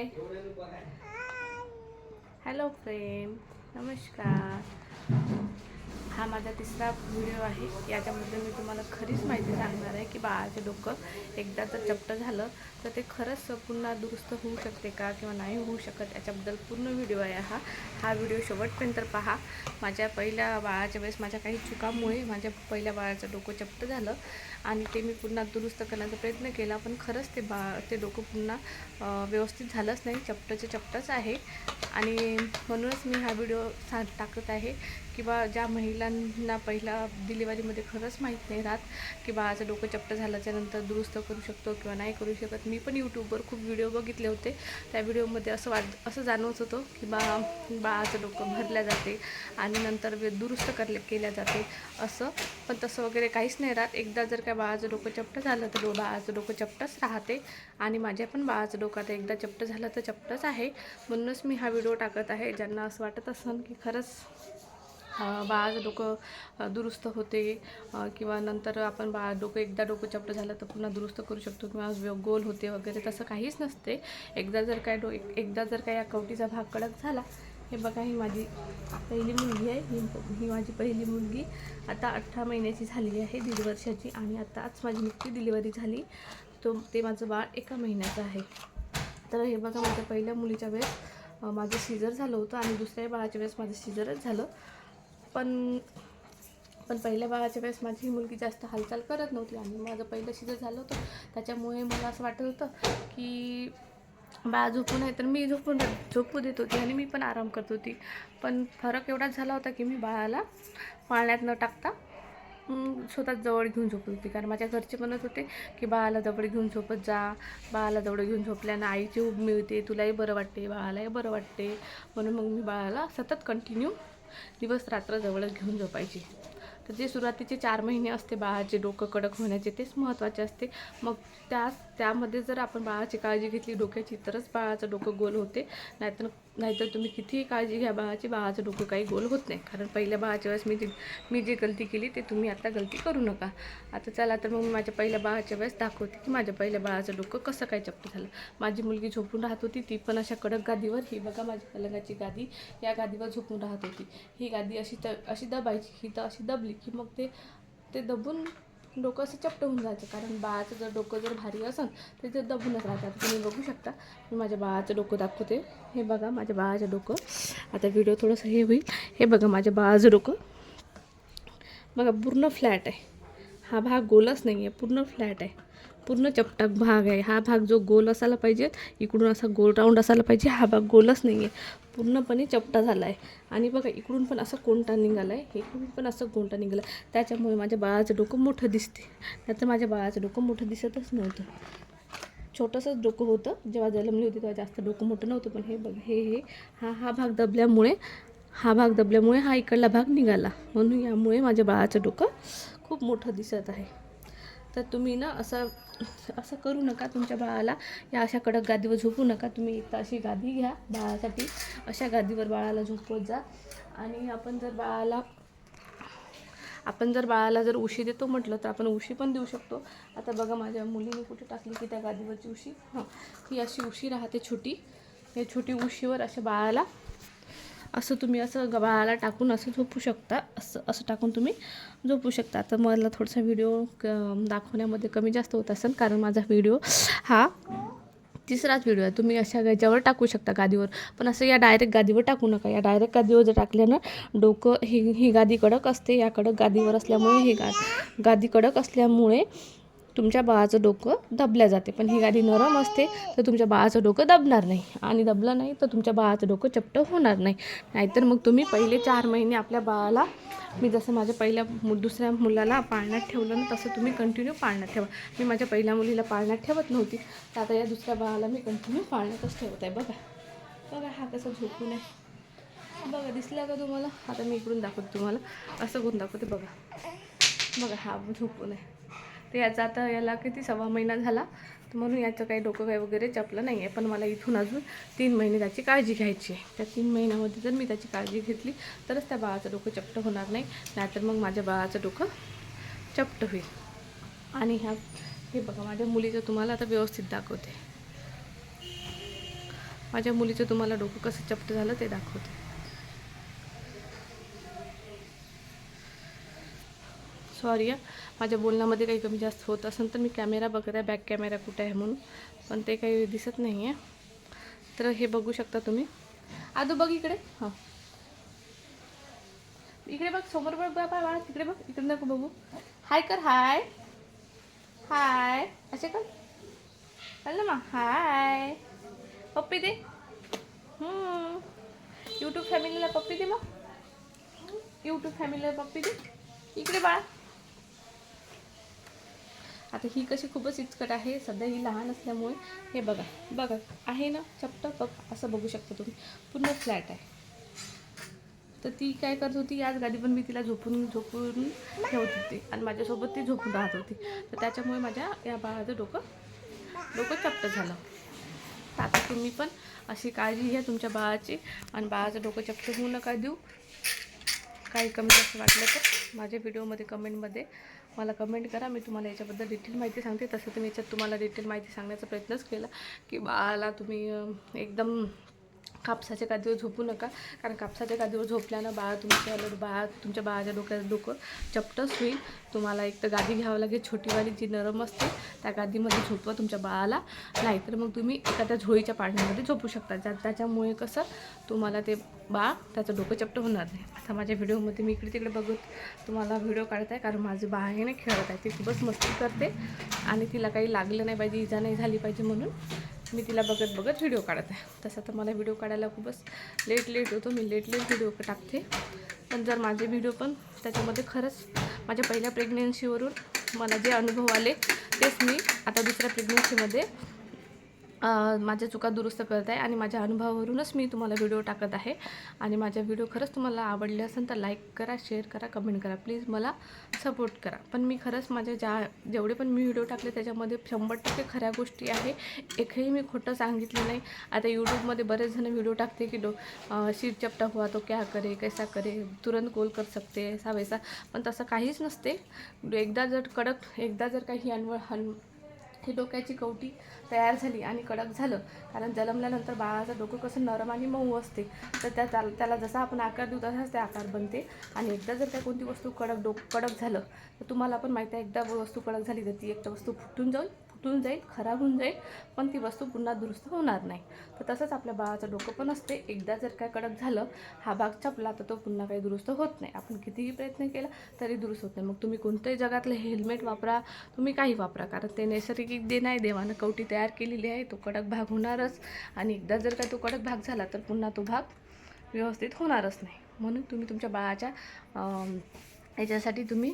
Hi hello friend नमस्कार हा माझा तिसरा व्हिडिओ आहे. याच्यामध्ये मी तुम्हाला खरीच माहिती सांगणार आहे की बाळाचे डोकं एकदा जर चपटं झालं तर ते खरंच पुन्हा दुरुस्त होऊ शकते का किंवा नाही होऊ शकत याच्याबद्दल पूर्ण व्हिडिओ आहे हा. हा व्हिडिओ शेवटपर्यंत पहा. माझ्या पहिल्या बाळाच्या वेळेस माझ्या काही चुकामुळे माझ्या पहिल्या बाळाचं डोकं चपट झालं आणि ते मी पुन्हा दुरुस्त करण्याचा प्रयत्न केला पण खरंच ते बा ते डोकं पुन्हा व्यवस्थित झालंच नाही. चपटंचं चपटंच आहे. आणि म्हणूनच मी हा व्हिडिओ सा टाकत आहे. किंवा ज्या महिलांना पहिला डिलिव्हरीमध्ये खरंच माहीत नाही राहत की बाळाचं डोकं चपटं झाल्याच्यानंतर दुरुस्त करू शकतो किंवा नाही करू शकत. मी पण यूट्यूबवर खूप व्हिडिओ बघितले होते. त्या व्हिडिओमध्ये असं वाट असं जाणवत होतं की बा बाळाचं डोकं भरल्या जाते आणि नंतर दुरुस्त करले केल्या जाते. असं पण तसं वगैरे काहीच नाही राहत. एकदा जर काय बाळाचं डोकं चपट झालं तर डो बाळाचं डोकं चपटंच राहते. आणि माझ्या पण बाळाचं डोकं आता एकदा चपटं झालं तर चपटंच आहे. म्हणूनच मी हा व्हिडिओ टाकत आहे. ज्यांना असं वाटत असेल की खरंच बाळाचं डोकं दुरुस्त होते किंवा नंतर आपण बाळा डोकं एकदा डोकं चपटं झालं तर पुन्हा दुरुस्त करू शकतो किंवा गोल होते वगैरे तसं काहीच नसते. एकदा जर काय डो एकदा जर काय या कवटीचा भाग कडक झाला हे बघा ही माझी पहिली मुलगी आहे ही ही माझी पहिली मुलगी. आता अठरा महिन्याची झाली आहे दीड वर्षाची आणि आता आज माझी नुकती डिलिव्हरी झाली. तो ते माझं बाळ एका महिन्याचं आहे. तर हे बघा माझ्या पहिल्या मुलीच्या वेळेस माझं सीझर झालं होतं आणि दुसऱ्या बाळाच्या वेळेस माझं सीझरच झालं. पण पण पहिल्या बाळाच्या वेळेस माझी ही मुलगी जास्त हालचाल करत नव्हती आणि माझं पहिलं शिजं झालं होतं. त्याच्यामुळे मला असं वाटत होतं की बाळा झोपून आहे तर मी झोपून झोपू देत होती आणि मी पण आराम करत होती. पण फरक एवढाच झाला होता की मी बाळाला पाळण्यात न टाकता स्वतःच जवळ घेऊन झोपत होती. कारण माझ्या घरचे म्हणत होते की बाळाला जवळ घेऊन झोपत जा. बाळाला जवळ घेऊन झोपल्यानं आईची ऊब मिळते. तुलाही बरं वाटते. बाळालाही बरं वाटते. म्हणून मग मी बाळाला सतत कंटिन्यू दिवस रात्र जवळच घेऊन झोपायची. तर जे सुरुवातीचे चार महिने असते बाळाचे डोकं कडक होण्याचे तेच महत्त्वाचे असते. मग त्यास त्यामध्ये जर आपण बाळाची काळजी घेतली डोक्याची तरच बाळाचं डोकं गोल होते. नाहीतर नाहीतर तुम्ही कितीही काळजी घ्या बाळाची बाळाचं डोकं काही गोल होत नाही. कारण पहिल्या बाळाच्या वेळेस मी जी मी जी गलती केली ते तुम्ही आता गलती करू नका. आता चला तर मग मी माझ्या पहिल्या बाळाच्या वेळेस दाखवते की माझ्या पहिल्या बाळाचं डोकं कसं काय चपट झालं. माझी मुलगी झोपून राहत होती ती पण अशा कडक गादीवर ही बघा माझी पलंगाची गादी या गादीवर झोपून राहत होती. ही गादी अशी त अशी दबायची ही तर अशी दबली की मग ते ते दबून डोकं असं चपट होऊन जायचं. कारण बाळाचं जर डोकं जर भारी असेल तर ते दबूनच राहतात. तुम्ही बघू शकता. मी माझ्या बाळाचं डोकं दाखवते. हे बघा माझ्या बाळाचं डोकं. आता व्हिडिओ थोडंसं हे होईल. हे बघा माझ्या बाळाचं डोकं. बघा पूर्ण फ्लॅट आहे. हा भाग गोलच नाही आहे पूर्ण फ्लॅट आहे. पूर्ण चपटाक भाग आहे. हा भाग जो गोल असायला पाहिजे इकडून असा गोल राऊंड असायला पाहिजे हा भाग गोलच नाही आहे पूर्णपणे चपटा झाला आहे आणि बघा इकडून पण असं कोणता निघाला आहे इकडून पण असं कोणता निघाला त्याच्यामुळे माझ्या बाळाचं डोकं मोठं दिसते नाहीतर माझ्या बाळाचं डोकं मोठं दिसतच नव्हतं. छोटंसंच डोकं होतं. जेव्हा जन्मली होती तेव्हा जास्त डोकं मोठं नव्हतं. पण हे बघ हे हे हा हा भाग दबल्यामुळे हा भाग दबल्यामुळे हा इकडला भाग निघाला. म्हणून यामुळे माझ्या बाळाचं डोकं खूप मोठं दिसत आहे. तर तुम्ही ना असं असं करू नका तुमच्या बाळाला. या अशा कडक गादीवर झोपू नका. तुम्ही एक अशी गादी घ्या बाळासाठी. अशा गादीवर बाळाला झोपवत जा. आणि आपण जर बाळाला आपण जर बाळाला जर उशी देतो म्हटलं तर आपण उशी पण देऊ शकतो. आता बघा माझ्या मुलीने कुठे टाकली की त्या गादीवरची उशी? हां. ही अशी उशी राहते छोटी. या छोटी उशीवर अशा बाळाला असं तुम्ही असं गबाळाला टाकून असं झोपू शकता. असं असं टाकून तुम्ही झोपू शकता. तर मला थोडासा व्हिडिओ क- दाखवण्यामध्ये कमी जास्त होत असेल कारण माझा व्हिडिओ हा तिसराच व्हिडिओ आहे. तुम्ही अशा याच्यावर टाकू शकता गादीवर. पण असं या डायरेक्ट गादीवर टाकू नका. या डायरेक्ट गादीवर जर टाकल्यानं डोकं ही ही गादी कडक असते. या कडक गादीवर असल्यामुळे ही गा गादी कडक असल्यामुळे तुमच्या बाळाचं डोकं दबल्या जाते. पण ही गादी नरम असते तर तुमच्या बाळाचं डोकं दबणार नाही. आणि दबलं नाही तर तुमच्या बाळाचं डोकं चपट होणार नाही. नाहीतर मग तुम्ही पहिले चार महिने आपल्या बाळाला मी जसं माझ्या पहिल्या मु दुसऱ्या मुलाला पाळण्यात ठेवलं ना तसं तुम्ही कंटिन्यू पाळण्यात ठेवा. मी माझ्या पहिल्या मुलीला पाळण्यात ठेवत नव्हती. तर आता या दुसऱ्या बाळाला मी कंटिन्यू पाळण्यातच ठेवत आहे. बघा. बघा हा कसा झोपून आहे. बघा दिसला का तुम्हाला? आता मी इकडून दाखवते तुम्हाला. असं करून दाखवते. बघा. बघा हा झोपून आहे. तर याचा आता याला किती सव्वा महिना झाला. तर म्हणून याचं काही डोकं काही वगैरे चपलं नाही आहे पण मला इथून अजून तीन महिने त्याची काळजी घ्यायची आहे. त्या तीन महिन्यामध्ये जर मी त्याची काळजी घेतली तरच त्या बाळाचं डोकं चपट होणार नाही. नाहीतर मग माझ्या बाळाचं डोकं चपट होईल. आणि ह्या हे बघा माझ्या मुलीचं तुम्हाला आता व्यवस्थित दाखवते. माझ्या मुलीचं तुम्हाला डोकं कसं चपट झालं ते दाखवते. सॉरी माझ्या बोलण्यामध्ये काही कमी जास्त होत असेल तर मी कॅमेरा बघत आहे बॅक कॅमेरा कुठे आहे म्हणून. पण ते काही दिसत नाही आहे. तर हे बघू शकता तुम्ही. आदू बघ इकडे. हां. इकडे बघ समोर बघ बा बाळा तिकडे बघ. इकडे नको बघू. हाय कर हाय हाय असे कर. ना मग. हाय पप्पी दे. यूट्यूब फॅमिलीला पप्पी दे मग. यूट्यूब फॅमिलीला पप्पी दे. इकडे बाळा. आता ही कशी खूपच इचकट आहे सध्या ही लहान असल्यामुळे हे बघा बघा आहे ना चपट बघ असं बघू शकता तुम्ही. पूर्ण फ्लॅट आहे. तर ती काय करत होती आज गादी पण मी तिला झोपून झोपून ठेवत होती आणि माझ्यासोबत ती झोपून राहत होती. तर त्याच्यामुळे माझ्या या बाळाचं डोकं डोकं चपट झालं. तर आता तुम्ही पण अशी काळजी घ्या तुमच्या बाळाची आणि बाळाचं डोकं चपट होऊ नका देऊ. काही कमी जास्त वाटलं तर माझ्या व्हिडिओमध्ये कमेंटमध्ये मला कमेंट करा. मी तुम्हाला याच्याबद्दल डिटेल माहिती सांगते. तसं तुम्ही याच्यात तुम्हाला डिटेल माहिती सांगण्याचा प्रयत्नच केला. की बाळाला तुम्ही एकदम कापसाच्या गादीवर झोपू नका. कारण कापसाच्या गादीवर झोपल्यानं बाळ तुमच्या बाळा तुमच्या बाळाच्या डोक्यात डोकं चपटच होईल. तुम्हाला एक तर गादी घ्यावं लागेल छोटीवाली जी नरम असते त्या गादीमध्ये झोपवा तुमच्या बाळाला. नाहीतर मग तुम्ही एखाद्या झोळीच्या पाण्यामध्ये झोपू शकता. ज्या त्याच्यामुळे कसं तुम्हाला ते बाळ त्याचं डोकं चपट होणार नाही. आता माझ्या व्हिडिओमध्ये मी इकडे तिकडे बघत तुम्हाला व्हिडिओ काढत आहे कारण माझी बाळ आहे ना खेळत आहे. ती खूपच मस्ती करते. आणि तिला काही लागलं नाही पाहिजे इजा नाही झाली पाहिजे म्हणून. मी तिला बघत बघत व्हिडिओ काढत आहे. तसं तर मला व्हिडिओ काढायला खूपच लेट लेट होतो. मी लेट लेट व्हिडिओ टाकते. पण जर माझे व्हिडिओ पण त्याच्यामध्ये खरंच माझ्या पहिल्या प्रेग्नेन्सीवरून मला जे अनुभव आले तेच मी आता दुसऱ्या प्रेग्नेन्सीमध्ये माझ्या चुका दुरुस्त करत आहे आणि माझ्या अनुभवावरूनच मी तुम्हाला व्हिडिओ टाकत आहे. आणि माझ्या व्हिडिओ खरंच तुम्हाला आवडले असेल तर लाईक करा शेअर करा कमेंट करा. प्लीज मला सपोर्ट करा. पण मी खरंच माझ्या ज्या जेवढे पण मी व्हिडिओ टाकले त्याच्यामध्ये शंभर टक्के खऱ्या गोष्टी आहे. एकही मी खोटं सांगितलं नाही. आता यूट्यूबमध्ये बरेच जण व्हिडिओ टाकते की डो शीर चपटा हुआ तो क्या करे कैसा करे तुरंत गोल कर सकते ऐसा वैसा. पण तसं काहीच नसते. एकदा जर कडक एकदा जर काही अनवळ हन ही डोक्याची कवटी तयार झाली आणि कडक झालं. कारण जन्मल्यानंतर बाळाचं डोकं कसं नरम आणि मऊ असते तर त्या त्याला त्याला जसा आपण आकार देऊ तसाच ते आकार बनते. आणि एकदा जर त्या कोणती वस्तू कडक डोक कडक झालं तर तुम्हाला पण माहिती आहे एकदा वस्तू कडक झाली तर ती एक तर वस्तू फुटून जाऊन फुटून जाईल खराब होऊन जाईल पण ती वस्तू पुन्हा दुरुस्त होणार नाही. तर तसंच आपल्या बाळाचं डोकं पण असते. एकदा जर काय कडक झालं हा भाग चपला तर तो पुन्हा काही दुरुस्त होत नाही. आपण कितीही प्रयत्न केला तरी दुरुस्त होत नाही. मग तुम्ही कोणत्याही जगातलं हेल्मेट वापरा तुम्ही काही वापरा. कारण ते नैसर्गिक दे नाही देवानं कवटी तयार केलेली आहे. तो कडक भाग होणारच. आणि एकदा जर का तो कडक भाग झाला तर पुन्हा तो भाग व्यवस्थित होणारच नाही. म्हणून तुम्ही तुमच्या बाळाच्या याच्यासाठी तुम्ही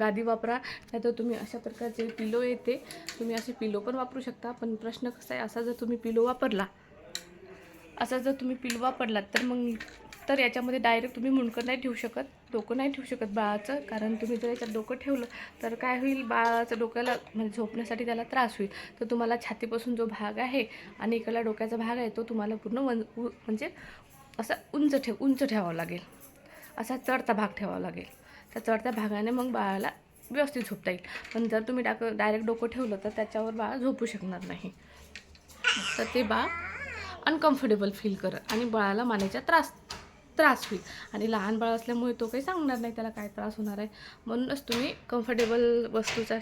गादी वापरा. नाही तर तुम्ही अशा प्रकारचे पिलो येते. तुम्ही असे पिलो पण वापरू शकता. पण प्रश्न कसा आहे असा जर तुम्ही पिलो वापरला असा जर तुम्ही पिलो वापरलात तर मग तर याच्यामध्ये डायरेक्ट तुम्ही मुंडकं नाही ठेवू शकत डोकं नाही ठेवू शकत बाळाचं. कारण तुम्ही जर याच्यात डोकं ठेवलं तर काय होईल बाळाचं डोक्याला म्हणजे झोपण्यासाठी त्याला त्रास होईल. तर तुम्हाला छातीपासून जो भाग आहे आणि इकडला डोक्याचा भाग आहे तो तुम्हाला पूर्ण वन उ- म्हणजे असा उंच ठेव उंच ठेवावा लागेल. असा चढता भाग ठेवावा लागेल. त्या चढत्या भागाने मग बाळाला व्यवस्थित झोपता येईल. पण जर तुम्ही डाक डायरेक्ट डोकं ठेवलं तर त्याच्यावर बाळ झोपू शकणार नाही. तर ते बाळ अनकम्फर्टेबल फील करत आणि बाळाला मानेचा त्रास त्रास होईल. आणि लहान बाळ असल्यामुळे तो काही सांगणार नाही त्याला काय त्रास होणार आहे. म्हणूनच तुम्ही कम्फर्टेबल वस्तूचा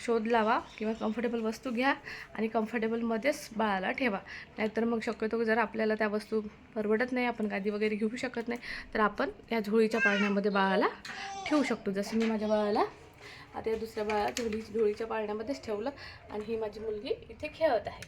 शोध लावा किंवा कम्फर्टेबल वस्तू घ्या आणि कम्फर्टेबलमध्येच बाळाला ठेवा. नाहीतर मग शक्यतो जर आपल्याला त्या वस्तू परवडत नाही आपण गादी वगैरे घेऊ शकत नाही तर आपण या झोळीच्या पाळण्यामध्ये बाळाला ठेवू शकतो जसं मी माझ्या बाळाला आता या दुसऱ्या बाळाला झोळी झोळीच्या पाळण्यामध्येच ठेवलं आणि ही माझी मुलगी इथे खेळत आहे.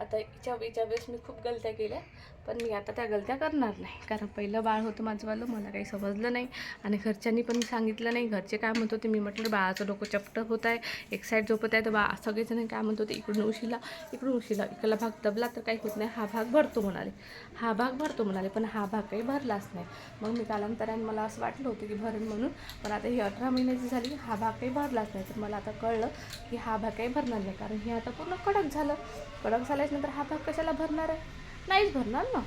आता हिच्या हिच्या वेळेस मी खूप गलत्या केल्या. पण मी आता त्या गलत्या करणार नाही. कारण पहिलं बाळ होतं माझंवालं मला काही समजलं नाही. आणि घरच्यांनी पण सांगितलं नाही. घरचे काय म्हणत होते मी म्हटलं बाळाचं डोकं चपट होत आहे. एक साईड झोपत आहे तर बा सगळेजण काय म्हणत होते इकडून उशीला इकडून उशीला इकडला भाग दबला तर काही होत नाही. हा भाग भरतो म्हणाले. हा भाग भरतो म्हणाले पण हा भाग काही भरलाच नाही. मग मी कालांतराने मला असं वाटलं होतं की भरेन म्हणून पण आता ही अठरा महिन्याची झाली हा भाग काही भरलाच नाही. तर मला आता कळलं की हा भाग काही भरणार नाही. कारण हे आता पूर्ण कडक झालं. कडक झाल्याच्यानंतर हा भाग कशाला भरणार आहे? नाहीच भरणार ना.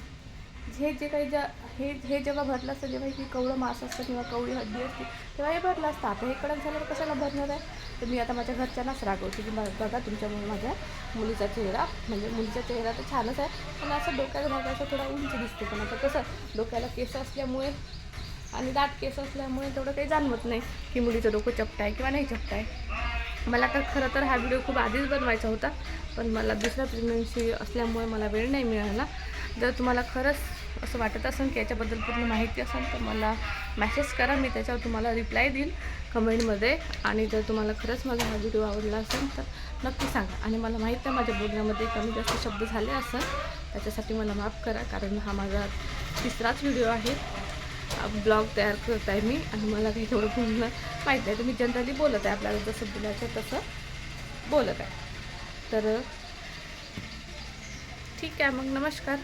हे जे काही ज्या हे हे जेव्हा भरलं असतं जेव्हा की कवळं मांस असतं किंवा कवळी हड्डी असते तेव्हा हे भरलं असतं. आता हे कडक तर कशाला भरणार आहे? तर मी आता माझ्या घरच्यांनाच रागवते की बघा तुमच्यामुळे माझ्या मुलीचा चेहरा म्हणजे मुलीचा चेहरा तर छानच आहे पण असं डोक्याला भागायचं थोडा उंच दिसते पण आता कसं डोक्याला केस असल्यामुळे आणि दाट केस असल्यामुळे तेवढं काही जाणवत नाही की मुलीचं डोकं चपट आहे किंवा नाही चपटा आहे. मला तर खरं तर हा व्हिडिओ खूप आधीच बनवायचा होता पण मला दुसऱ्या प्रेग्नन्सी असल्यामुळे मला वेळ नाही मिळाला. जर तुम्हाला खरंच असं वाटत असेल की याच्याबद्दल पूर्ण माहिती असेल तर मला मॅसेज करा मी त्याच्यावर तुम्हाला रिप्लाय देईल कमेंटमध्ये. आणि जर तुम्हाला खरंच माझा हा व्हिडिओ आवडला असेल तर नक्की सांगा. आणि मला माहीत आहे माझ्या बोलण्यामध्ये कमी जास्त शब्द झाले असेल त्याच्यासाठी मला माफ करा कारण हा माझा तिसराच व्हिडिओ आहे. ब्लॉग तयार करत आहे मी आणि मला काही तेवढं बोलणं माहीत नाही. तर मी जनरली बोलत आहे आपल्याला जसं बोलायचं तसं बोलत आहे. तर ठीक आहे मग नमस्कार.